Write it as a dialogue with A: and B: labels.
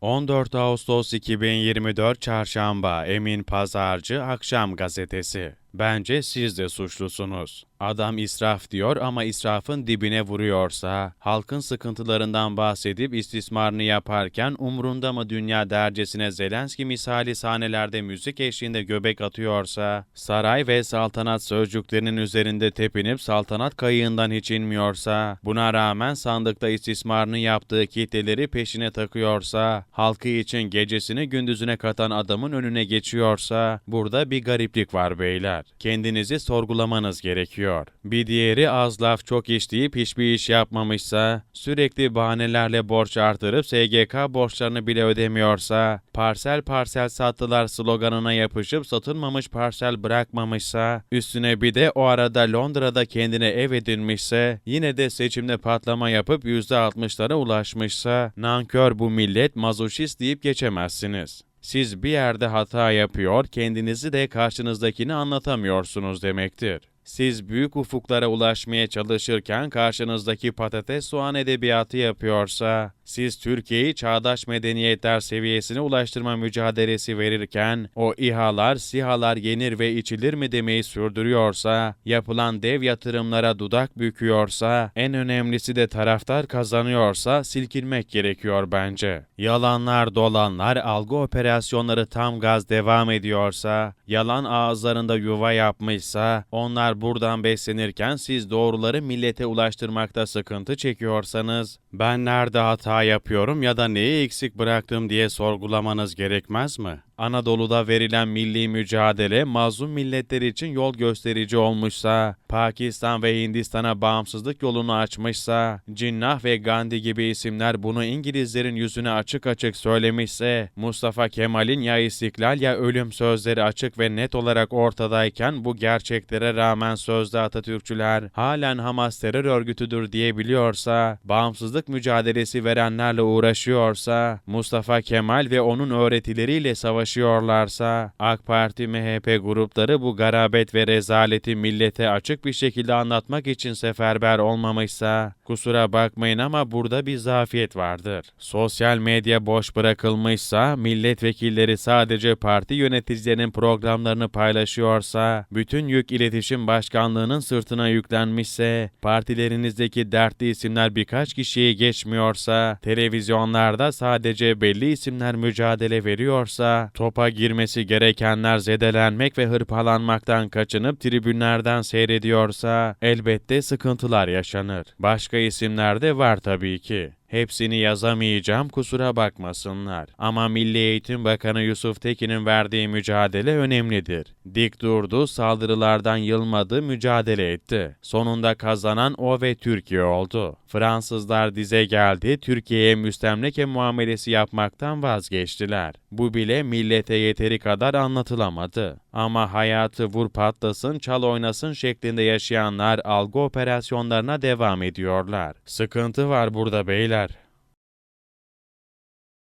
A: 14 Ağustos 2024 Çarşamba Emin Pazarcı Akşam Gazetesi. Bence siz de suçlusunuz. Adam israf diyor ama israfın dibine vuruyorsa, halkın sıkıntılarından bahsedip istismarını yaparken umrunda mı dünya dercesine Zelenski misali sahnelerde müzik eşliğinde göbek atıyorsa, saray ve saltanat sözcüklerinin üzerinde tepinip saltanat kayığından hiç inmiyorsa, buna rağmen sandıkta istismarını yaptığı kitleleri peşine takıyorsa, halkı için gecesini gündüzüne katan adamın önüne geçiyorsa, burada bir gariplik var beyler. Kendinizi sorgulamanız gerekiyor. Bir diğeri az laf çok iş hiçbir iş yapmamışsa, sürekli bahanelerle borç artırıp SGK borçlarını bile ödemiyorsa, parsel parsel sattılar sloganına yapışıp satılmamış parsel bırakmamışsa, üstüne bir de o arada Londra'da kendine ev edinmişse, yine de seçimde patlama yapıp %60'lara ulaşmışsa, nankör bu millet mazoşist deyip geçemezsiniz. Siz bir yerde hata yapıyor, kendinizi de karşınızdakini anlatamıyorsunuz demektir. Siz büyük ufuklara ulaşmaya çalışırken karşınızdaki patates soğan edebiyatı yapıyorsa, siz Türkiye'yi çağdaş medeniyetler seviyesine ulaştırma mücadelesi verirken, o İHA'lar, SİHA'lar yenir ve içilir mi demeyi sürdürüyorsa, yapılan dev yatırımlara dudak büküyorsa, en önemlisi de taraftar kazanıyorsa silkinmek gerekiyor bence. Yalanlar, dolanlar, algı operasyonları tam gaz devam ediyorsa, yalan ağızlarında yuva yapmışsa, onlar buradan beslenirken siz doğruları millete ulaştırmakta sıkıntı çekiyorsanız, ben nerede hata yapıyorum ya da neyi eksik bıraktım diye sorgulamanız gerekmez mi? Anadolu'da verilen milli mücadele mazlum milletler için yol gösterici olmuşsa, Pakistan ve Hindistan'a bağımsızlık yolunu açmışsa, Cinnah ve Gandhi gibi isimler bunu İngilizlerin yüzüne açık açık söylemişse, Mustafa Kemal'in ya istiklal ya ölüm sözleri açık ve net olarak ortadayken bu gerçeklere rağmen sözde Atatürkçüler halen Hamas terör örgütüdür diyebiliyorsa, bağımsızlık mücadelesi verenlerle uğraşıyorsa, Mustafa Kemal ve onun öğretileriyle savaşıyorlarsa, AK Parti MHP grupları bu garabet ve rezaleti millete açık bir şekilde anlatmak için seferber olmamışsa, kusura bakmayın ama burada bir zafiyet vardır. Sosyal medya boş bırakılmışsa, milletvekilleri sadece parti yöneticilerinin programlarını paylaşıyorsa, bütün yük iletişim başkanlığının sırtına yüklenmişse, partilerinizdeki dertli isimler birkaç kişiyi geçmiyorsa, televizyonlarda sadece belli isimler mücadele veriyorsa, topa girmesi gerekenler zedelenmek ve hırpalanmaktan kaçınıp tribünlerden seyrediyorsa, elbette sıkıntılar yaşanır. Başka isimler de var tabii ki. Hepsini yazamayacağım kusura bakmasınlar. Ama Milli Eğitim Bakanı Yusuf Tekin'in verdiği mücadele önemlidir. Dik durdu, saldırılardan yılmadı, mücadele etti. Sonunda kazanan o ve Türkiye oldu. Fransızlar dize geldi, Türkiye'ye müstemleke muamelesi yapmaktan vazgeçtiler. Bu bile millete yeteri kadar anlatılamadı. Ama hayatı vur patlasın, çal oynasın şeklinde yaşayanlar algı operasyonlarına devam ediyorlar. Sıkıntı var burada beyler.